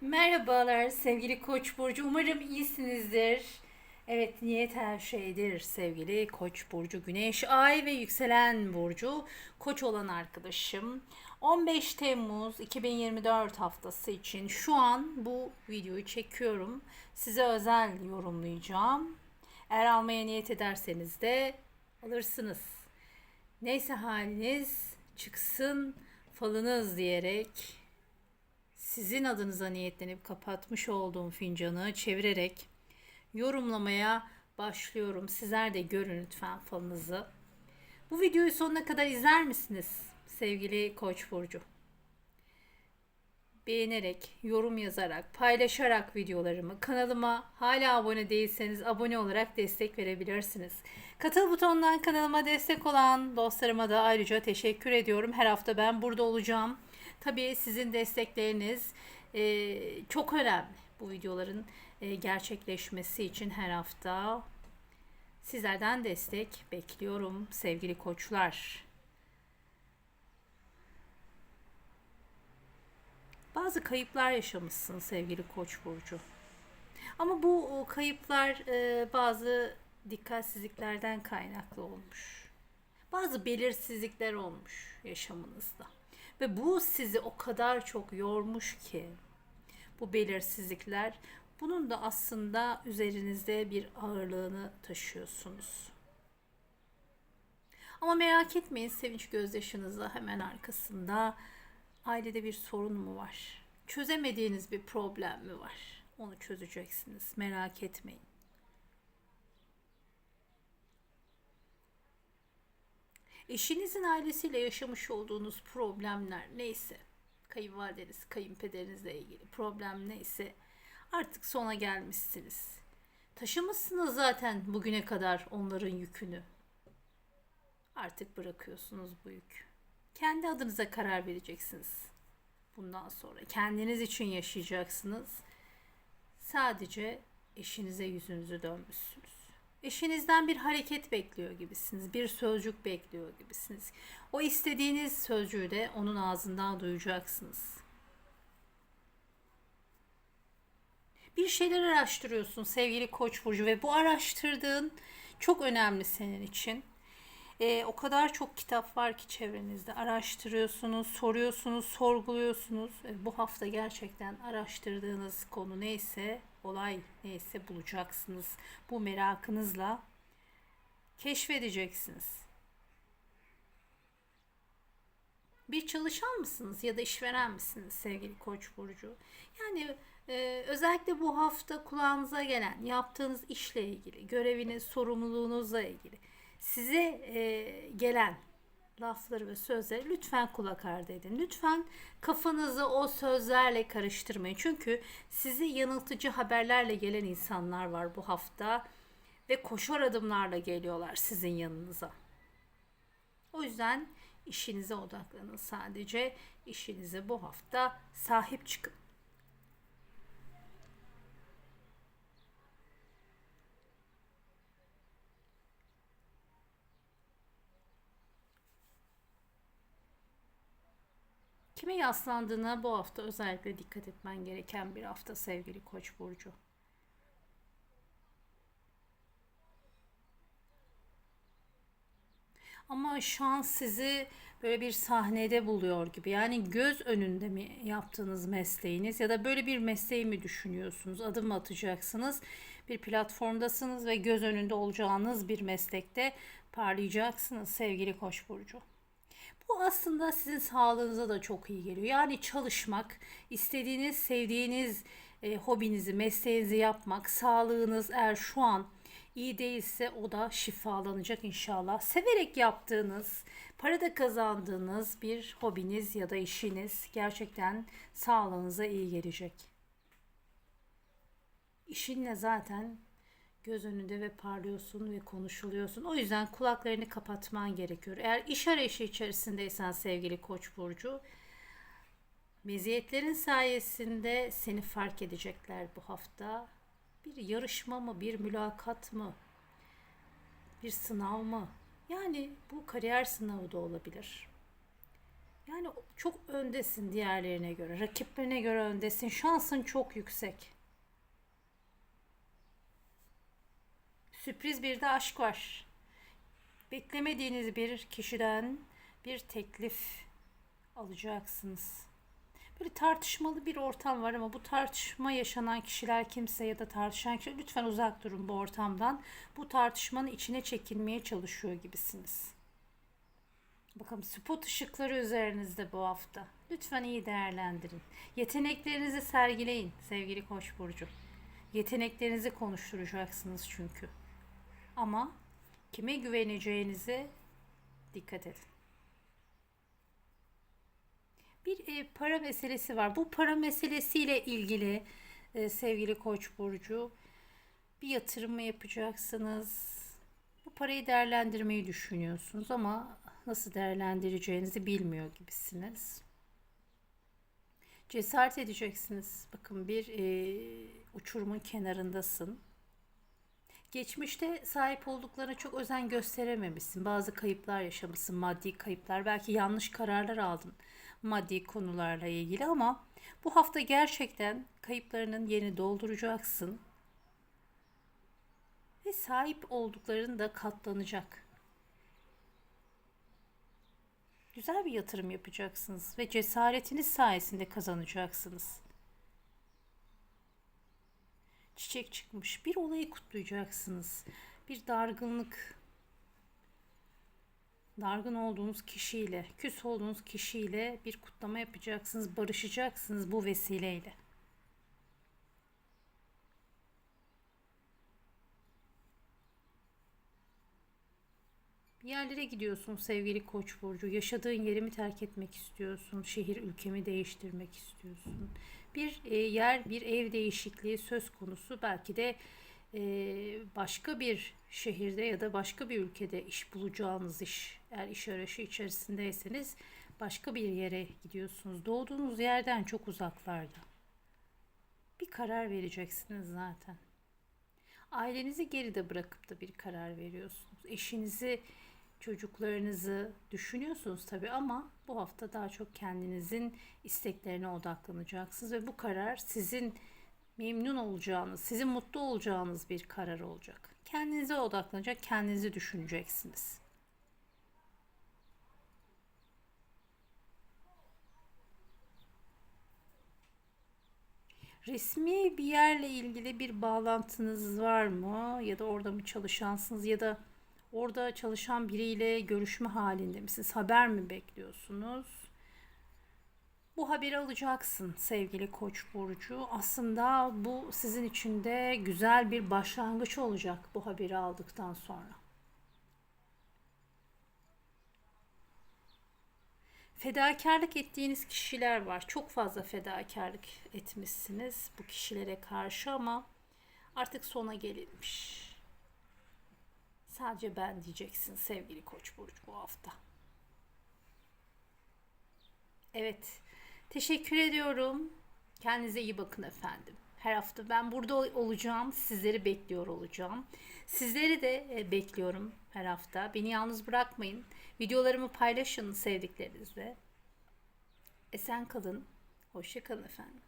Merhabalar sevgili Koç burcu. Umarım iyisinizdir. Evet, niyet her şeydir sevgili Koç burcu. Güneş, Ay ve yükselen burcu Koç olan arkadaşım. 15 Temmuz 2024 haftası için şu an bu videoyu çekiyorum. Size özel yorumlayacağım. Eğer almaya niyet ederseniz de alırsınız. Neyse haliniz çıksın falınız diyerek sizin adınıza niyetlenip kapatmış olduğum fincanı çevirerek yorumlamaya başlıyorum. Sizler de görün lütfen falınızı. Bu videoyu sonuna kadar izler misiniz sevgili Koç burcu? Beğenerek, yorum yazarak, paylaşarak videolarımı kanalıma hala abone değilseniz abone olarak destek verebilirsiniz. Katıl butonundan kanalıma destek olan dostlarıma da ayrıca teşekkür ediyorum. Her hafta ben burada olacağım. Tabii sizin destekleriniz e, çok önemli bu videoların e, gerçekleşmesi için her hafta sizlerden destek bekliyorum sevgili koçlar. Bazı kayıplar yaşamışsın sevgili Koç burcu. Ama bu kayıplar e, bazı dikkatsizliklerden kaynaklı olmuş. Bazı belirsizlikler olmuş yaşamınızda. Ve bu sizi o kadar çok yormuş ki bu belirsizlikler bunun da aslında üzerinizde bir ağırlığını taşıyorsunuz. Ama merak etmeyin sevinç gözyaşınızla hemen arkasında ailede bir sorun mu var? Çözemediğiniz bir problem mi var? Onu çözeceksiniz. Merak etmeyin. Eşinizin ailesiyle yaşamış olduğunuz problemler neyse, kayınvalideniz, kayınpederinizle ilgili problem neyse artık sona gelmişsiniz. Taşımışsınız zaten bugüne kadar onların yükünü. Artık bırakıyorsunuz bu yük. Kendi adınıza karar vereceksiniz. Bundan sonra kendiniz için yaşayacaksınız. Sadece eşinize yüzünüzü dönmüşsünüz. Eşinizden bir hareket bekliyor gibisiniz. Bir sözcük bekliyor gibisiniz. O istediğiniz sözcüğü de onun ağzından duyacaksınız. Bir şeyler araştırıyorsun sevgili Koç burcu ve bu araştırdığın çok önemli senin için. Ee, o kadar çok kitap var ki çevrenizde. Araştırıyorsunuz, soruyorsunuz, sorguluyorsunuz. Ee, bu hafta gerçekten araştırdığınız konu neyse, olay neyse bulacaksınız. Bu merakınızla keşfedeceksiniz. Bir çalışan mısınız ya da işveren misiniz sevgili Koç burcu? Yani e, özellikle bu hafta kulağınıza gelen yaptığınız işle ilgili, göreviniz, sorumluluğunuzla ilgili size e, gelen lafları ve sözleri lütfen kulak ardı edin. Lütfen kafanızı o sözlerle karıştırmayın. Çünkü size yanıltıcı haberlerle gelen insanlar var bu hafta ve koşar adımlarla geliyorlar sizin yanınıza. O yüzden işinize odaklanın sadece. işinize bu hafta sahip çıkın. Kime yaslandığına bu hafta özellikle dikkat etmen gereken bir hafta sevgili Koç burcu. Ama şans sizi böyle bir sahnede buluyor gibi. Yani göz önünde mi yaptığınız mesleğiniz ya da böyle bir mesleği mi düşünüyorsunuz? Adım mı atacaksınız? Bir platformdasınız ve göz önünde olacağınız bir meslekte parlayacaksınız sevgili Koç burcu. Bu aslında sizin sağlığınıza da çok iyi geliyor. Yani çalışmak, istediğiniz, sevdiğiniz e, hobinizi, mesleğinizi yapmak, sağlığınız eğer şu an iyi değilse o da şifalanacak inşallah. Severek yaptığınız, para da kazandığınız bir hobiniz ya da işiniz gerçekten sağlığınıza iyi gelecek. İşinle zaten göz önünde ve parlıyorsun ve konuşuluyorsun. O yüzden kulaklarını kapatman gerekiyor. Eğer iş arayışı içerisindeysen sevgili Koç burcu, meziyetlerin sayesinde seni fark edecekler bu hafta. Bir yarışma mı, bir mülakat mı, bir sınav mı? Yani bu kariyer sınavı da olabilir. Yani çok öndesin diğerlerine göre. Rakiplerine göre öndesin. Şansın çok yüksek. Sürpriz bir de aşk var. Beklemediğiniz bir kişiden bir teklif alacaksınız. Böyle tartışmalı bir ortam var ama bu tartışma yaşanan kişiler kimse ya da tartışan kişi lütfen uzak durun bu ortamdan. Bu tartışmanın içine çekilmeye çalışıyor gibisiniz. Bakın spot ışıkları üzerinizde bu hafta. Lütfen iyi değerlendirin. Yeteneklerinizi sergileyin sevgili Koç burcu. Yeteneklerinizi konuşturacaksınız çünkü. Ama kime güveneceğinize dikkat edin. Bir e, para meselesi var. Bu para meselesiyle ilgili e, sevgili Koç burcu bir yatırım mı yapacaksınız? Bu parayı değerlendirmeyi düşünüyorsunuz ama nasıl değerlendireceğinizi bilmiyor gibisiniz. Cesaret edeceksiniz. Bakın bir e, uçurumun kenarındasın. Geçmişte sahip olduklarına çok özen gösterememişsin. Bazı kayıplar yaşamışsın, maddi kayıplar. Belki yanlış kararlar aldın maddi konularla ilgili ama bu hafta gerçekten kayıplarının yerini dolduracaksın. Ve sahip oldukların da katlanacak. Güzel bir yatırım yapacaksınız ve cesaretiniz sayesinde kazanacaksınız. Çiçek çıkmış. Bir olayı kutlayacaksınız. Bir dargınlık, dargın olduğunuz kişiyle, küs olduğunuz kişiyle bir kutlama yapacaksınız, barışacaksınız bu vesileyle. Bir yerlere gidiyorsun sevgili Koç burcu. Yaşadığın yerimi terk etmek istiyorsun. Şehir ülkemi değiştirmek istiyorsun. Bir e, yer, bir ev değişikliği söz konusu. Belki de e, başka bir şehirde ya da başka bir ülkede iş bulacağınız iş, eğer iş arayışı içerisindeyseniz başka bir yere gidiyorsunuz. Doğduğunuz yerden çok uzaklarda. Bir karar vereceksiniz zaten. Ailenizi geride bırakıp da bir karar veriyorsunuz. Eşinizi, çocuklarınızı düşünüyorsunuz tabii ama bu hafta daha çok kendinizin isteklerine odaklanacaksınız ve bu karar sizin memnun olacağınız, sizin mutlu olacağınız bir karar olacak. Kendinize odaklanacak, kendinizi düşüneceksiniz. Resmi bir yerle ilgili bir bağlantınız var mı? Ya da orada mı çalışansınız ya da orada çalışan biriyle görüşme halinde misiniz? Haber mi bekliyorsunuz? Bu haberi alacaksın sevgili Koç burcu. Aslında bu sizin için de güzel bir başlangıç olacak bu haberi aldıktan sonra. Fedakarlık ettiğiniz kişiler var. Çok fazla fedakarlık etmişsiniz bu kişilere karşı ama artık sona gelinmiş. Sadece ben diyeceksin sevgili Koç burcu bu hafta. Evet. Teşekkür ediyorum. Kendinize iyi bakın efendim. Her hafta ben burada olacağım. Sizleri bekliyor olacağım. Sizleri de e, bekliyorum her hafta. Beni yalnız bırakmayın. Videolarımı paylaşın sevdiklerinizle. Esen kalın. Hoşça kalın efendim.